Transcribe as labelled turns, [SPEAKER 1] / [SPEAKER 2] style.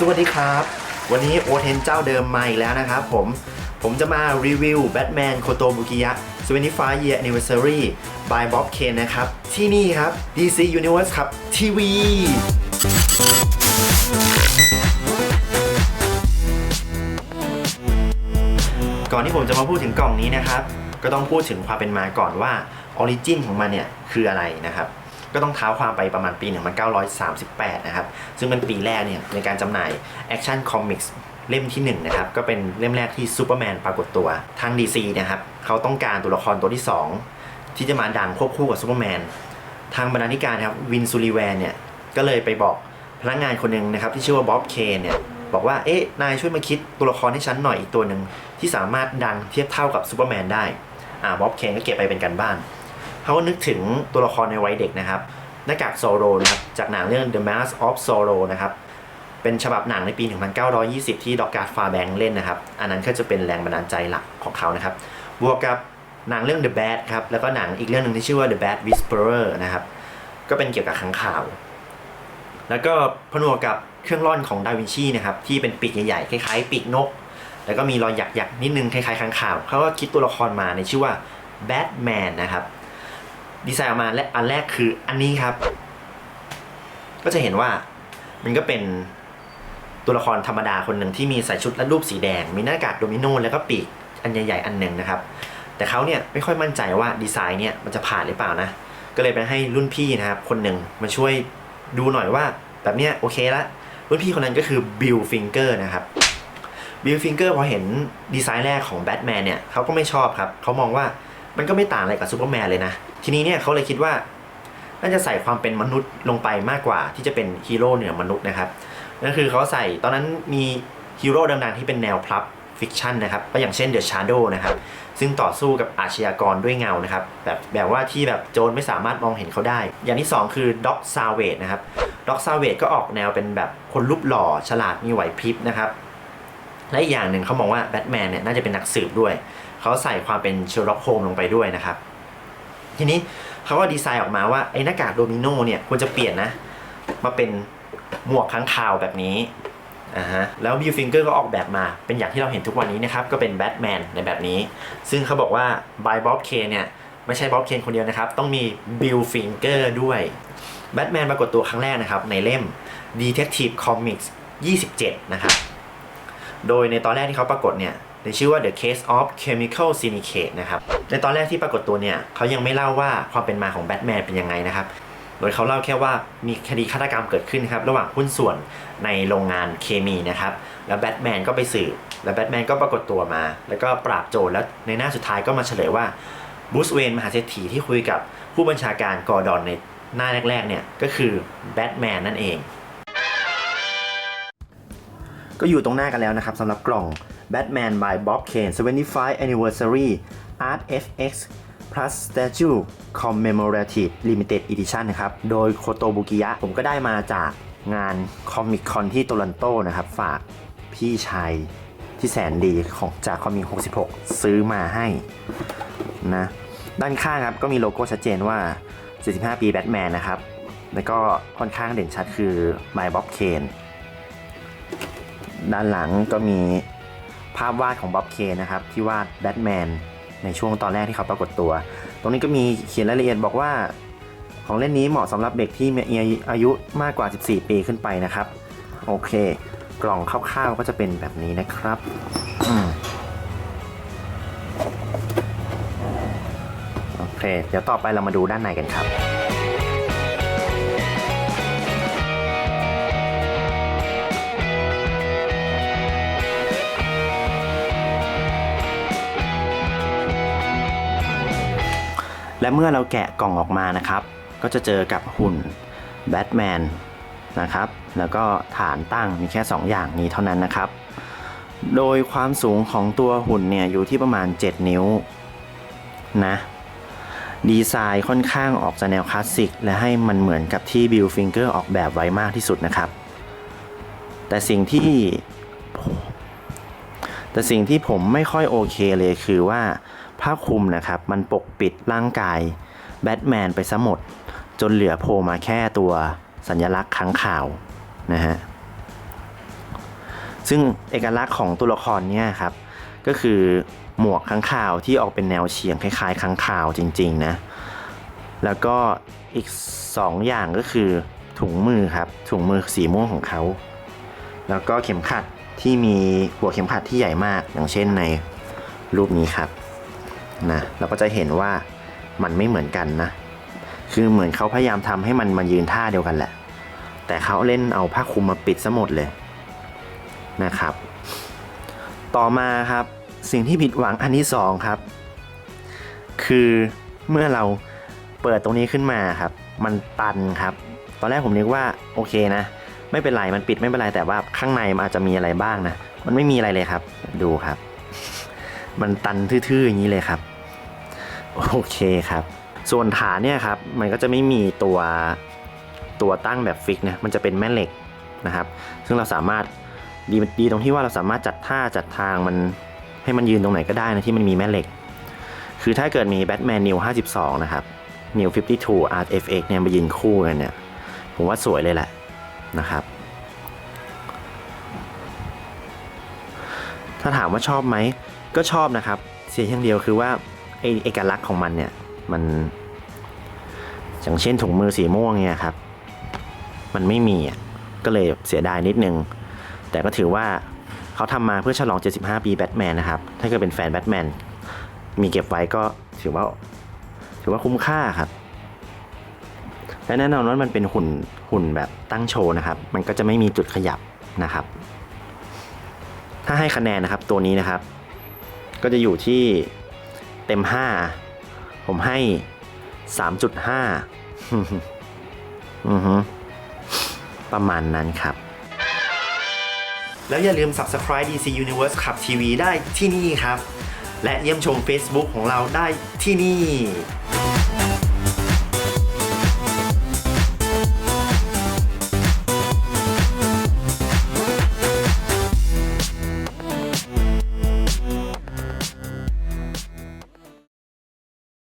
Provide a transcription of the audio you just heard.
[SPEAKER 1] สวัสดีครับ วันนี้โอเทนเจ้าเดิมมาอีกแล้วนะครับผม ผมจะมารีวิว Batman Koto Bukiya 25 Year Anniversary by Bob Kane นะครับ ที่นี่ครับ DC Universe ครับทีวีก่อนที่ผมจะมาพูดถึงกล่องนี้นะครับ ก็ต้องพูดถึงความเป็นมาก่อนว่าออริจินของมันเนี่ยคืออะไรนะครับ ก็ต้องเท้าความไปประมาณปี 1938 นะครับ ซึ่งเป็นปีแรกเนี่ยในการจำหน่าย Action Comics เล่มที่1นะครับ ก็เป็นเล่มแรกที่ซูเปอร์แมนปรากฏตัวทาง DC นะครับ เขาต้องการตัวละครตัวที่ 2 ที่จะมาดังควบคู่กับซูเปอร์แมนทางบรรณาธิการครับวินซูริแวนเนี่ยก็เลยไปบอกพนักงานคนหนึ่งนะครับที่ชื่อว่าบ๊อบเคนเนี่ยบอกว่าเอ๊ะนายช่วยมาคิดตัวละครให้ฉันหน่อยอีกตัวหนึ่งที่สามารถดังเทียบเท่ากับซูเปอร์แมนได้อ่าบ๊อบเคนก็เก็บไปเป็นกันบ้าน เขาก็นึกถึงตัวละครในวัยเด็กนะครับหน้ากากโซโรนะครับจากหนังเรื่อง The Mask of Zorro นะครับเป็นฉบับหนังในปี 1920 ที่ดอกการ์ฟาแบงเล่นนะครับ อันนั้นก็จะเป็นแรงบันดาลใจหลักของเขานะครับ บวกกับหนังเรื่อง The Bat ครับ แล้วก็หนังอีกเรื่องหนึ่งที่ชื่อว่า The Bat Whisperer นะครับ ก็เป็นเกี่ยวกับขังข่าว แล้วก็ผนวกกับเครื่องร่อนของดาวินชีนะครับที่เป็นปีกใหญ่ๆคล้ายๆปีกนก แล้วก็มีรอยหยักๆนิดนึงคล้ายๆขังข่าว เขาก็คิดตัวละครมาในชื่อว่า Batman นะครับ ดีไซน์ออกมาและอันแรกคืออันนี้ครับ ก็จะเห็นว่ามันก็เป็นตัวละครธรรมดาคนหนึ่งที่มีใส่ชุดและรูปสีแดง มีหน้ากากโดมิโนแล้วก็ปีกอันใหญ่ๆอันหนึ่งนะครับ แต่เขาเนี่ยไม่ค่อยมั่นใจว่าดีไซน์เนี่ยมันจะผ่านหรือเปล่านะ ก็เลยไปให้รุ่นพี่นะครับ คนหนึ่งมาช่วยดูหน่อยว่าแบบเนี้ยโอเคละรุ่นพี่คนนั้นก็คือบิลฟิงเกอร์นะครับบิลฟิงเกอร์พอเห็นดีไซน์แรกของแบทแมนเนี่ยเขาก็ไม่ชอบครับเขามองว่า มันก็ไม่ต่างอะไรกับซูเปอร์แมนเลยนะ ทีนี้เนี่ยเขาเลยคิดว่า น่าจะใส่ความเป็นมนุษย์ลงไปมากกว่าที่จะเป็นฮีโร่เหนือมนุษย์นะครับนั่นคือเขาใส่ตอนนั้นมีฮีโร่ดังๆที่เป็นแนวพลับฟิกชันนะครับก็อย่างเช่นเดอะชาร์โดนะครับซึ่งต่อสู้กับอาชญากรด้วยเงานะครับแบบแบบว่าที่แบบโจรไม่สามารถมองเห็นเขาได้ อย่างที่ 2 คือด็อกซาเวดนะครับด็อกซาเวดก็ออกแนวเป็นแบบคนรูปหล่อฉลาดมีไหวพริบนะครับ และอีกอย่างหนึ่งเขามองว่าแบทแมนเนี่ยน่าจะเป็นนักสืบด้วย เขาใส่ความเป็นเชอร์ล็อกโฮมลงไปด้วยนะครับ ทีนี้เขาก็ดีไซน์ออกมาว่าไอ้หน้ากากโดมิโนเนี่ยควรจะเปลี่ยนนะ มาเป็นหมวกค้างคาวแบบนี้อ่าฮะแล้วบิลฟิงเกอร์ก็ออกแบบมาเป็นอย่างที่เราเห็นทุกวันนี้นะครับ ก็เป็นแบทแมนในแบบนี้ ซึ่งเขาบอกว่าบายบ๊อบเคนเนี่ยไม่ใช่บ๊อบเคนคนเดียวนะครับ ต้องมีบิลฟิงเกอร์ด้วยแบทแมนปรากฏตัวครั้งแรกนะครับ ในเล่ม Detective Comics 27 นะครับ โดยในตอนแรกที่เขาปรากฏเนี่ยในชื่อว่า The Case of Chemical Syndicate นะครับ ในตอนแรกที่ปรากฏตัวเนี่ยเขายังไม่เล่าว่าความเป็นมาของแบทแมนเป็นยังไงนะครับ โดยเขาเล่าแค่ว่ามีคดีฆาตกรรมเกิดขึ้นครับ ระหว่างหุ้นส่วนในโรงงานเคมีนะครับ แล้วแบทแมนก็ไปสืบ แล้วแบทแมนก็ปรากฏตัวมา แล้วก็ปราบโจร แล้วในหน้าสุดท้ายก็มาเฉลยว่าบูสเวนมหาเศรษฐีที่คุยกับผู้บัญชาการกอร์ดอนในหน้าแรกๆเนี่ย ก็คือแบทแมนนั่นเอง ก็อยู่ตรงหน้ากันแล้วนะครับสำหรับกล่อง Batman by Bob Kane 75 Anniversary Art FX Plus Statue Commemorative Limited Edition นะครับ โดยโคโตบุกิยะ ผมก็ได้มาจากงาน Comic Con ที่โตลอนโตนะครับ ฝากพี่ชายที่แสนดีของจากคอมิก66 ซื้อมาให้นะ ด้านข้างครับก็มีโลโก้ชัดเจนว่า 45 ปีแบทแมนนะครับ แล้วก็ค่อนข้างเด่นชัดคือ My Bob Kane ด้านหลังก็มีภาพวาดของบ๊อบเคนนะครับ ที่วาดแบทแมนในช่วงตอนแรกที่เขาปรากฏตัว ตรงนี้ก็มีเขียนรายละเอียดบอกว่า ของเล่นนี้เหมาะสำหรับเด็กที่มีอายุมากกว่า 14 ปีขึ้นไปนะครับ โอเค กล่องคร่าวๆก็จะเป็นแบบนี้นะครับอโอเค เดี๋ยวต่อไปเรามาดูด้านในกันครับ และเมื่อเราแกะกล่องออกมานะครับ ก็จะเจอกับหุ่นแบทแมนนะครับ แล้วก็ฐานตั้งมีแค่ 2 อย่างนี้เท่านั้นนะครับ โดยความสูงของตัวหุ่นเนี่ยอยู่ที่ประมาณ 7 นิ้วนะดีไซน์ค่อนข้างออกจากแนวคลาสสิก และให้มันเหมือนกับที่บิลฟิงเกอร์ออกแบบไว้มากที่สุดนะครับ แต่สิ่งที่ แต่สิ่งที่ผมไม่ค่อยโอเคเลยคือว่าผ้าคลุมนะครับ มันปกปิดร่างกายแบทแมนไปซะหมด จนเหลือโผล่มาแค่ตัวสัญลักษณ์ค้างข่าวนะฮะซึ่งเอกลักษณ์ของตัวละครเนี่ยครับ ก็คือหมวกค้างคาวที่ออกเป็นแนวเฉียงคล้ายๆค้างคาวจริงๆนะแล้วก็อีก 2 อย่างก็คือถุงมือครับ ถุงมือสีม่วงของเขา แล้วก็เข็มขัด ที่มีหัวเข็มขัดที่ใหญ่มาก อย่างเช่นในรูปนี้ครับนะเราก็จะเห็นว่ามันไม่เหมือนกันนะ คือเหมือนเขาพยายามทำให้มันมายืนท่าเดียวกันแหละ แต่เขาเล่นเอาผ้าคลุมมาปิดซะหมดเลยนะครับ ต่อมาครับสิ่งที่ผิดหวังอันที่สองครับ คือเมื่อเราเปิดตรงนี้ขึ้นมาครับ มันตันครับ ตอนแรกผมนึกว่าโอเคนะ ไม่เป็นไรมันปิดไม่เป็นไรแต่ว่าข้างในมันอาจจะมีอะไรบ้างนะ มันไม่มีอะไรเลยครับ ดูครับ มันตันทื่อๆอย่างนี้เลยครับ โอเคครับ ส่วนฐานเนี่ยครับ มันก็จะไม่มีตัวตัวตั้งแบบฟิกนะมันจะเป็นแม่เหล็กนะครับ ซึ่งเราสามารถดีดีตรงที่ว่าเราสามารถจัดท่าจัดทางมันให้มันยืนตรงไหนก็ได้นะที่มันมีแม่เหล็ก คือถ้าเกิดมีแบทแมนนิว52 นะครับนิว52 Art FX เนี่ยมายืนคู่กันเนี่ย ผมว่าสวยเลยแหละ นะครับ ถ้าถามว่าชอบไหมก็ชอบนะครับ เสียอย่างเดียวคือว่าไอเอกลักษณ์ของมันเนี่ยมัน อย่างเช่นถุงมือสีม่วงเนี่ยครับ มันไม่มีอะก็เลยเสียดายนิดนึง แต่ก็ถือว่าเขาทำมาเพื่อฉลอง 75 ปีแบทแมนนะครับ ถ้าเกิดเป็นแฟนแบทแมนมีเก็บไว้ก็ถือว่า ถือว่าคุ้มค่าครับ และแน่นอนว่ามันเป็นหุ่นหุ่นแบบตั้งโชว์นะครับ มันก็จะไม่มีจุดขยับนะครับ ถ้าให้คะแนนนะครับตัวนี้นะครับ ก็จะอยู่ที่เต็ม 5 ผมให้ 3.5 อือฮึประมาณนั้นครับ แล้วอย่าลืม subscribe DC Universe ขับทีวีได้ที่นี่ครับ และเยี่ยมชม Facebook ของเราได้ที่นี่